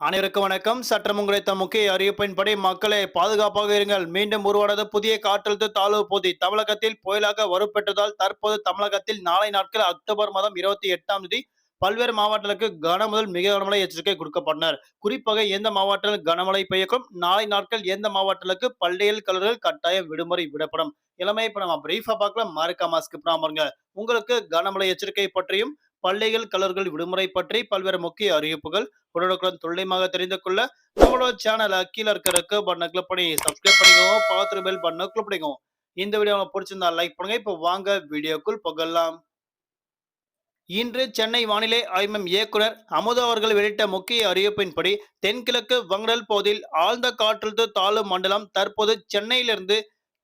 அனைவருக்கும் வணக்கம். சற்றம் கிடைத்த முக்கிய அறிவிப்பின்படி மக்களை பாதுகாப்பாக இருங்கள். மீண்டும் உருவானது புதிய காற்றழுத்த தாழ்வு பகுதி. தமிழகத்தில் புயலாக வலுப்பெற்றதால் தற்போது தமிழகத்தில் நாளை நாட்கள் அக்டோபர் மாதம் இருபத்தி எட்டாம் தேதி பல்வேறு மாவட்டங்களுக்கு கனமுதல் மிக கனமழை எச்சரிக்கை கொடுக்கப்பட்டனர். குறிப்பாக எந்த மாவட்டத்தில் கனமழை பெய்யக்கும் நாளை நாட்கள் எந்த மாவட்டங்களுக்கு? பள்ளியில் கல்லூரிகள் கட்டாயம் விடுமுறை விடப்படும். இளமை இப்ப நம்ம பிரீஃபா பார்க்கலாம். மறக்காம ஸ்கிப் பாருங்க உங்களுக்கு கனமழை எச்சரிக்கை பற்றியும் பள்ளிகள் கல்லூரிகள் விடுமுறை பற்றி பல்வேறு முக்கிய அறிவிப்புகள் உடனுக்குடன் துல்லியமாக தெரிந்து கொள்ள நம்மளோட சேனலை கீழே இருக்க இருக்க பட்டனை கிளிக் பண்ணி சப்ஸ்கிரைப் பண்ணிக்கோங்க. பார்த்து பெல் பட்டனை கிளிக் பண்ணிக்கோங்க. இந்த வீடியோ உங்களுக்கு பிடிச்சிருந்தா லைக் பண்ணுங்க. இப்போ வாங்க வீடியோக்குள் புகழலாம் இன்று சென்னை வானிலை ஆய்வு மையம் இயக்குனர் அமுதா அவர்கள் வெளியிட்ட முக்கிய அறிவிப்பின்படி தென்கிழக்கு வங்கடல் பகுதியில் ஆழ்ந்த காற்றழுத்த தாழ்வு மண்டலம் தற்போது சென்னையிலிருந்து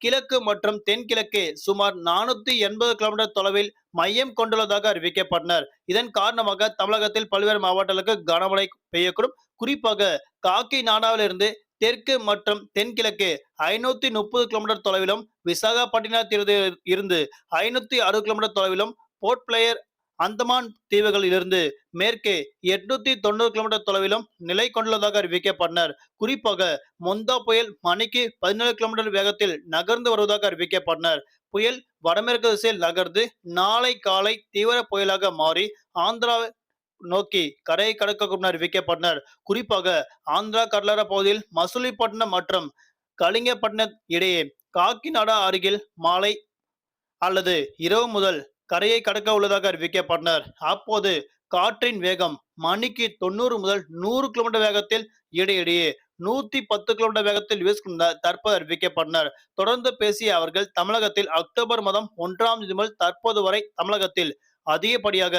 கிழக்கு மற்றும் தென்கிழக்கே சுமார் நானூத்தி எண்பது கிலோமீட்டர் தொலைவில் மையம் கொண்டுள்ளதாக அறிவிக்கப்பட்டனர். இதன் காரணமாக தமிழகத்தில் பல்வேறு மாவட்டங்களுக்கு கனமழை பெய்யக்கூடும். குறிப்பாக காக்கி நாடாவிலிருந்து தெற்கு மற்றும் தென்கிழக்கு ஐநூத்தி முப்பது கிலோமீட்டர் தொலைவிலும் விசாகப்பட்டினத்திலிருந்து இருந்து ஐநூத்தி அறுபது கிலோமீட்டர் தொலைவிலும் போர்ட் பிளேயர் அந்தமான் தீவுகளிலிருந்து மேற்கே எட்நூத்தி தொண்ணூறு கிலோமீட்டர் தொலைவிலும் நிலை கொண்டுள்ளதாக அறிவிக்கப்பட்டனர். குறிப்பாக மொந்தா புயல் மணிக்கு பதினேழு கிலோமீட்டர் வேகத்தில் நகர்ந்து வருவதாக அறிவிக்கப்பட்டனர். புயல் வடமேற்கு திசையில் நகர்ந்து நாளை காலை தீவிர புயலாக மாறி ஆந்திரா நோக்கி கரையை கடக்கும் அறிவிக்கப்பட்டனர். குறிப்பாக ஆந்திரா கடலோர பகுதியில் மசூலிப்பட்டினம் மற்றும் கலிங்கப்பட்டினம் இடையே காக்கிநாடா அருகில் மாலை அல்லது இரவு முதல் கரையை கடக்க உள்ளதாக அறிவிக்கப்பட்டனர். அப்போது காற்றின் வேகம் மணிக்கு தொண்ணூறு முதல் நூறு கிலோமீட்டர் வேகத்தில் இடையிடையே நூத்தி பத்து கிலோமீட்டர் வேகத்தில் வீசும் தற்போது அறிவிக்கப்பட்டனர். தொடர்ந்து பேசிய அவர்கள் தமிழகத்தில் அக்டோபர் மாதம் ஒன்றாம் தேதி முதல் தற்போது வரை தமிழகத்தில் அதிகப்படியாக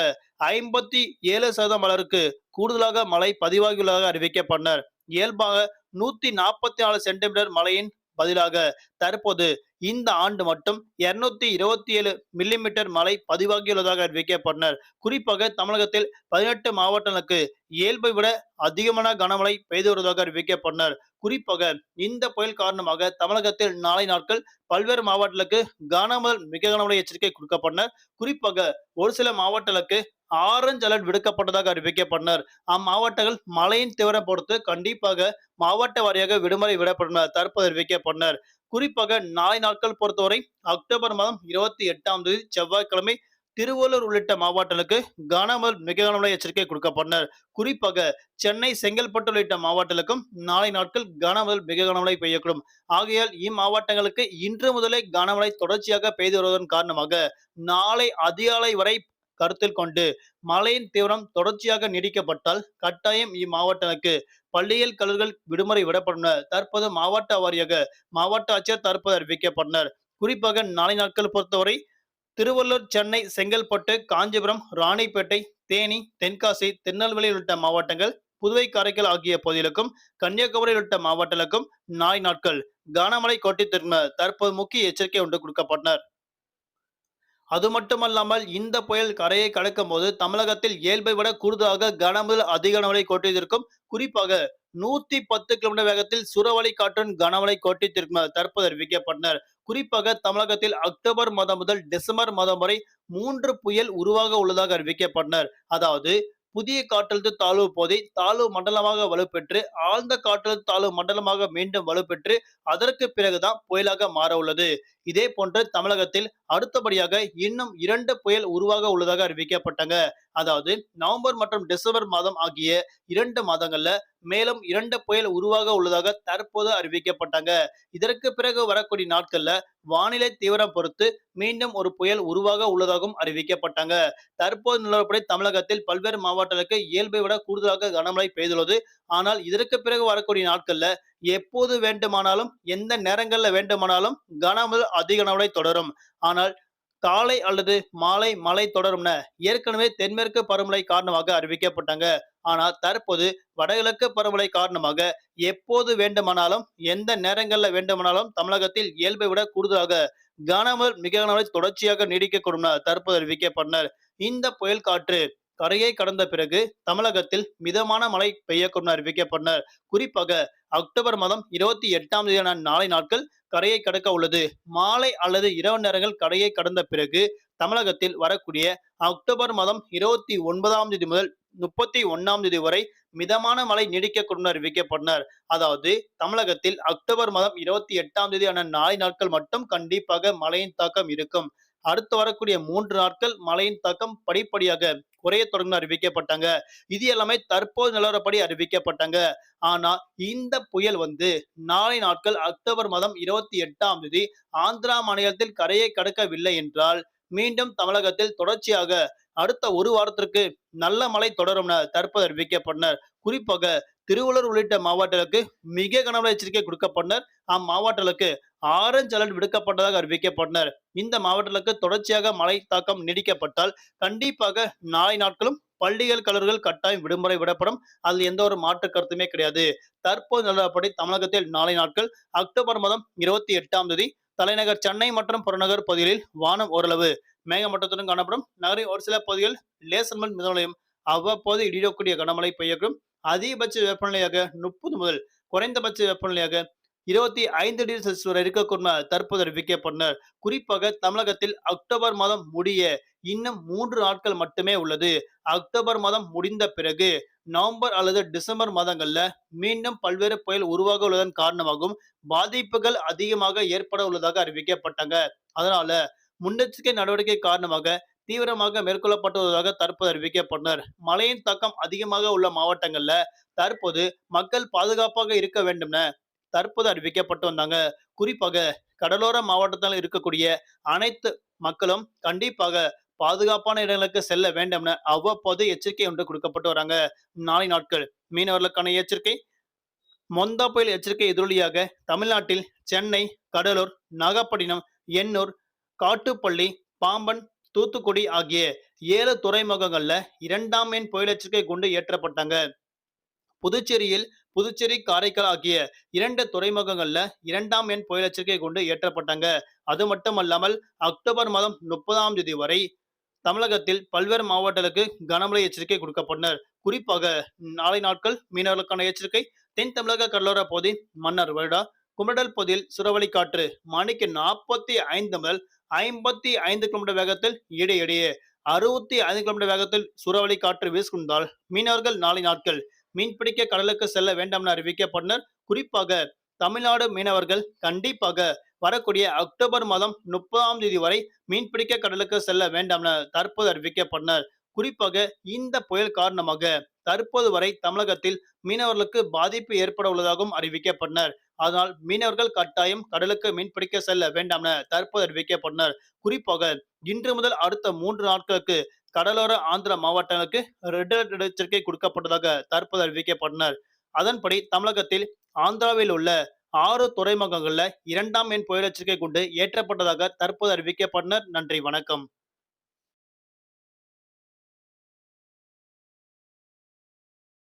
ஐம்பத்தி ஏழு சதவீதம் மலருக்கு கூடுதலாக மழை பதிவாகியுள்ளதாக அறிவிக்கப்பட்டனர். இயல்பாக நூத்தி நாற்பத்தி நாலு சென்டிமீட்டர் மழையின் பதிலாக தற்போது இந்த ஆண்டு மட்டும் இருநூத்தி இருபத்தி ஏழு மில்லிமீட்டர் மழை பதிவாகியுள்ளதாக அறிவிக்கப்பட்டனர். குறிப்பாக தமிழகத்தில் பதினெட்டு மாவட்டங்களுக்கு இயல்பை விட அதிகமான கனமழை பெய்து வருவதாக அறிவிக்கப்பட்டனர். குறிப்பாக இந்த புயல் காரணமாக தமிழகத்தில் நாளை நாட்கள் பல்வேறு மாவட்டங்களுக்கு கனமழை மிக கனமழை எச்சரிக்கை கொடுக்கப்பட்டனர் குறிப்பாக ஒரு சில மாவட்டங்களுக்கு ஆரஞ்சு அலர்ட் விடுக்கப்பட்டதாக அறிவிக்கப்பட்டனர் அம்மாவட்டங்கள் மழையின் தீவிரம் பொறுத்து கண்டிப்பாக மாவட்ட வாரியாக விடுமுறை விடப்பட்டனர் தற்போது அறிவிக்கப்பட்டனர் குறிப்பாக நாளை நாட்கள் பொறுத்தவரை அக்டோபர் மாதம் இருபத்தி எட்டாம் தேதி செவ்வாய்க்கிழமை திருவள்ளூர் உள்ளிட்ட மாவட்டங்களுக்கு கனமழை மிக கனமழை எச்சரிக்கை கொடுக்கப்பட்டனர் குறிப்பாக சென்னை செங்கல்பட்டு உள்ளிட்ட மாவட்டங்களுக்கும் நாளை நாட்கள் கனமழை மிக கனமழை பெய்யக்கூடும். ஆகையால் இம்மாவட்டங்களுக்கு இன்று முதலே கனமழை தொடர்ச்சியாக பெய்து வருவதன் காரணமாக நாளை அதிகாலை வரை கருத்தில் கொண்டு மழையின் தீவிரம் தொடர்ச்சியாக நீடிக்கப்பட்டால் கட்டாயம் இம்மாவட்டங்களுக்கு பள்ளியில் கல்லூரிகள் விடுமுறை விடப்படும் தற்போது மாவட்ட வாரியாக மாவட்ட ஆட்சியர் தற்போது அறிவிக்கப்பட்டனர். குறிப்பாக நாளை நாட்கள் பொறுத்தவரை திருவள்ளூர் சென்னை செங்கல்பட்டு காஞ்சிபுரம் ராணிப்பேட்டை தேனி தென்காசி திருநெல்வேலி உள்ளிட்ட மாவட்டங்கள் புதுவை காரைக்கால் ஆகிய பகுதிகளுக்கும் கன்னியாகுமரி உள்ளிட்ட மாவட்டங்களுக்கும் நாளை நாட்கள் கனமழை கொட்டி திரும்ப தற்போது முக்கிய எச்சரிக்கை ஒன்று கொடுக்கப்பட்டனர். அது மட்டுமல்லாமல் இந்த புயல் கரையை கடக்கும் போது தமிழகத்தில் இயல்பை விட கூடுதலாக கனமுதல் அதிக கனமழை கொட்டியிருக்கும். குறிப்பாக நூத்தி பத்து கிலோமீட்டர் வேகத்தில் சுறவழி காற்றுடன் கனமழை கொட்டித்திருக்கும் தற்போது அறிவிக்கப்பட்டனர். குறிப்பாக தமிழகத்தில் அக்டோபர் மாதம் முதல் டிசம்பர் மாதம் வரை மூன்று புயல் உருவாக உள்ளதாக அறிவிக்கப்பட்டனர். அதாவது புதிய காற்றழுத்த தாழ்வு போதை தாழ்வு மண்டலமாக வலுப்பெற்று ஆழ்ந்த காற்றழுத்த தாழ்வு மண்டலமாக மீண்டும் வலுப்பெற்று அதற்கு பிறகுதான் புயலாக மாற உள்ளது. இதே போன்று தமிழகத்தில் அடுத்தபடியாக இன்னும் இரண்டு புயல் உருவாக உள்ளதாக அறிவிக்கப்பட்டாங்க. அதாவது நவம்பர் மற்றும் டிசம்பர் மாதம் ஆகிய இரண்டு மாதங்கள்ல மேலும் இரண்டு புயல் உருவாக உள்ளதாக தற்போது அறிவிக்கப்பட்டாங்க. இதற்கு பிறகு வரக்கூடிய நாட்கள்ல வானிலை தீவிரம் பொறுத்து மீண்டும் ஒரு புயல் உருவாக உள்ளதாகவும் அறிவிக்கப்பட்டாங்க. தற்போது நிலவரப்படி தமிழகத்தில் பல்வேறு மாவட்டங்களுக்கு இயல்பை விட கூடுதலாக கனமழை பெய்துள்ளது. ஆனால் இதற்கு பிறகு வரக்கூடிய நாட்கள்ல எப்போது வேண்டுமானாலும் எந்த நேரங்கள்ல வேண்டுமானாலும் கனமுதல் அதிக கனமழை தொடரும். ஆனால் காலை அல்லது மாலை மழை தொடரும்ன ஏற்கனவே தென்மேற்கு பருவமழை காரணமாக அறிவிக்கப்பட்டாங்க. ஆனா தற்போது வடகிழக்கு பருவமழை காரணமாக எப்போது வேண்டுமானாலும் எந்த நேரங்கள்ல வேண்டுமானாலும் தமிழகத்தில் இயல்பை விட கூடுதலாக கனமழை மிக கனமழை தொடர்ச்சியாக நீடிக்கக்கூடும் தற்போது அறிவிக்கப்பட்டனர். இந்த புயல் காற்று கரையை கடந்த பிறகு தமிழகத்தில் மிதமான மழை பெய்யக்கூடும் அறிவிக்கப்பட்டனர். குறிப்பாக அக்டோபர் மாதம் இருபத்தி எட்டாம் தேதியான நாளை நாட்கள் கரையை கடக்க உள்ளது. மாலை அல்லது இரவு நேரங்கள் கரையை கடந்த பிறகு தமிழகத்தில் வரக்கூடிய அக்டோபர் மாதம் இருபத்தி ஒன்பதாம் தேதி முதல் முப்பத்தி ஒன்னாம் தேதி வரை மிதமான மழை நீடிக்கக்கூடும் அறிவிக்கப்பட்டனர். அதாவது தமிழகத்தில் அக்டோபர் மாதம் இருபத்தி எட்டாம் தேதியான நாளை நாட்கள் மட்டும் கண்டிப்பாக மழையின் தாக்கம் இருக்கும். அடுத்து வரக்கூடிய மூன்று நாட்கள் மழையின் தாக்கம் படிப்படியாக குறைய தொடங்கும் அறிவிக்கப்பட்டாங்க. இது எல்லாமே தற்போது நிலவரப்படி அறிவிக்கப்பட்டாங்க. ஆனா இந்த புயல் வந்து நாளை நாட்கள் அக்டோபர் மாதம் இருபத்தி எட்டாம் தேதி ஆந்திரா மாநிலத்தில் கரையை கடக்கவில்லை என்றால் மீண்டும் தமிழகத்தில் தொடர்ச்சியாக அடுத்த ஒரு வாரத்திற்கு நல்ல மழை தொடரும் என தற்போது அறிவிக்கப்பட்டனர் குறிப்பாக திருவள்ளூர் உள்ளிட்ட மாவட்டங்களுக்கு மிக கனமழை எச்சரிக்கை கொடுக்கப்பட்டனர் அம்மாவட்டங்களுக்கு ஆரஞ்சு அலர்ட் விடுக்கப்பட்டதாக அறிவிக்கப்பட்டனர் இந்த மாவட்டங்களுக்கு தொடர்ச்சியாக மழை தாக்கம் நீடிக்கப்பட்டால் கண்டிப்பாக நாளை நாட்களும் பள்ளிகள் கல்லூரிகள் கட்டாயம் விடுமுறை விடப்படும். அதில் எந்த ஒரு மாற்று கருத்துமே கிடையாது. தற்போது நிலவரப்படி தமிழகத்தில் நாளை நாட்கள் அக்டோபர் மாதம் இருபத்தி எட்டாம் தேதி தலைநகர் சென்னை மற்றும் புறநகர் பகுதிகளில் வானம் ஓரளவு மேகமட்டத்துடன் காணப்படும். நகரின் ஒரு சில பகுதிகள் லேசர் மண் மிதமலையும் அவ்வப்போது இடியக்கூடிய கனமழை பெய்யக்கும் அதிகபட்ச வெப்பநிலையாக முப்பது முதல் குறைந்தபட்ச வெப்பநிலையாக இருபத்தி ஐந்து டிகிரி செல்சியஸ் வரை இருக்கக்கூடிய தற்போது அறிவிக்கப்பட்டனர் குறிப்பாக தமிழகத்தில் அக்டோபர் மாதம் முடிய இன்னும் மூன்று நாட்கள் மட்டுமே உள்ளது. அக்டோபர் மாதம் முடிந்த பிறகு நவம்பர் அல்லது டிசம்பர் மாதங்கள்ல மீண்டும் பல்வேறு புயல் உருவாக உள்ளதன் காரணமாகவும் பாதிப்புகள் அதிகமாக ஏற்பட உள்ளதாக அறிவிக்கப்பட்டாங்க. அதனால முன்னெச்சரிக்கை நடவடிக்கை காரணமாக தீவிரமாக மேற்கொள்ளப்பட்டுள்ளதாக தற்போது அறிவிக்கப்பட்டனர் மழையின் தாக்கம் அதிகமாக உள்ள மாவட்டங்கள்ல தற்போது மக்கள் பாதுகாப்பாக இருக்க வேண்டும் என தற்போது அறிவிக்கப்பட்டு வந்தாங்க. குறிப்பாக கடலோர மாவட்டத்தில் இருக்கக்கூடிய அனைத்து மக்களும் கண்டிப்பாக பாதுகாப்பான இடங்களுக்கு செல்ல வேண்டும் என அவ்வப்போது எச்சரிக்கை ஒன்று கொடுக்கப்பட்டு வராங்க. நாளை நாட்கள் மீனவர்களுக்கான எச்சரிக்கை மொந்தா புயல் எச்சரிக்கை எதிரொலியாக தமிழ்நாட்டில் சென்னை கடலூர் நாகப்பட்டினம் எண்ணூர் காட்டுப்பள்ளி பாம்பன் தூத்துக்குடி ஆகிய ஏழு துறைமுகங்கள்ல இரண்டாம் எண் புயல் எச்சரிக்கை கொண்டு ஏற்றப்பட்டாங்க. புதுச்சேரியில் புதுச்சேரி காரைக்கால் ஆகிய இரண்டு துறைமுகங்கள்ல இரண்டாம் எண் புயல் எச்சரிக்கை கொண்டு ஏற்றப்பட்டாங்க அது மட்டுமல்லாமல் அக்டோபர் மாதம் முப்பதாம் தேதி வரை தமிழகத்தில் பல்வேறு மாவட்டங்களுக்கு கனமழை எச்சரிக்கை கொடுக்கப்பட்டனர். குறிப்பாக நாளை நாட்கள் மீனவர்களுக்கான எச்சரிக்கை தென் தமிழக கடலோர பகுதி மன்னர் வருடா குமடல் பகுதியில் சுறவழி காற்று மணிக்கு நாற்பத்தி ஐந்து முதல் ஐம்பத்தி ஐந்து கிலோமீட்டர் வேகத்தில் இடையிடையே அறுபத்தி ஐந்து கிலோமீட்டர் வேகத்தில் சூறாவளி காற்று வீசுகின்றால் மீனவர்கள் நாளை நாட்கள் மீன்பிடிக்க கடலுக்கு செல்ல வேண்டாம் என அறிவிக்கப்பட்டனர். குறிப்பாக தமிழ்நாடு மீனவர்கள் கண்டிப்பாக வரக்கூடிய அக்டோபர் மாதம் முப்பதாம் தேதி வரை மீன்பிடிக்க கடலுக்கு செல்ல வேண்டாம் என தற்போது அறிவிக்கப்பட்டனர். குறிப்பாக இந்த புயல் காரணமாக தற்போது வரை தமிழகத்தில் மீனவர்களுக்கு பாதிப்பு ஏற்பட உள்ளதாகவும் அறிவிக்கப்பட்டனர். அதனால் மீனவர்கள் கட்டாயம் கடலுக்கு மீன்பிடிக்க செல்ல வேண்டாம் என தற்போது அறிவிக்கப்பட்டனர். குறிப்பாக இன்று முதல் அடுத்த மூன்று நாட்களுக்கு கடலோர ஆந்திர மாவட்டங்களுக்கு ரெட் அலர்ட் எச்சரிக்கை கொடுக்கப்பட்டதாக தற்போது அறிவிக்கப்பட்டனர். அதன்படி தமிழகத்தில் ஆந்திராவில் உள்ள ஆறு துறைமுகங்களில் இரண்டாம் எண் புயல் எச்சரிக்கை கொண்டு ஏற்றப்பட்டதாக தற்போது அறிவிக்கப்பட்டனர். நன்றி வணக்கம்.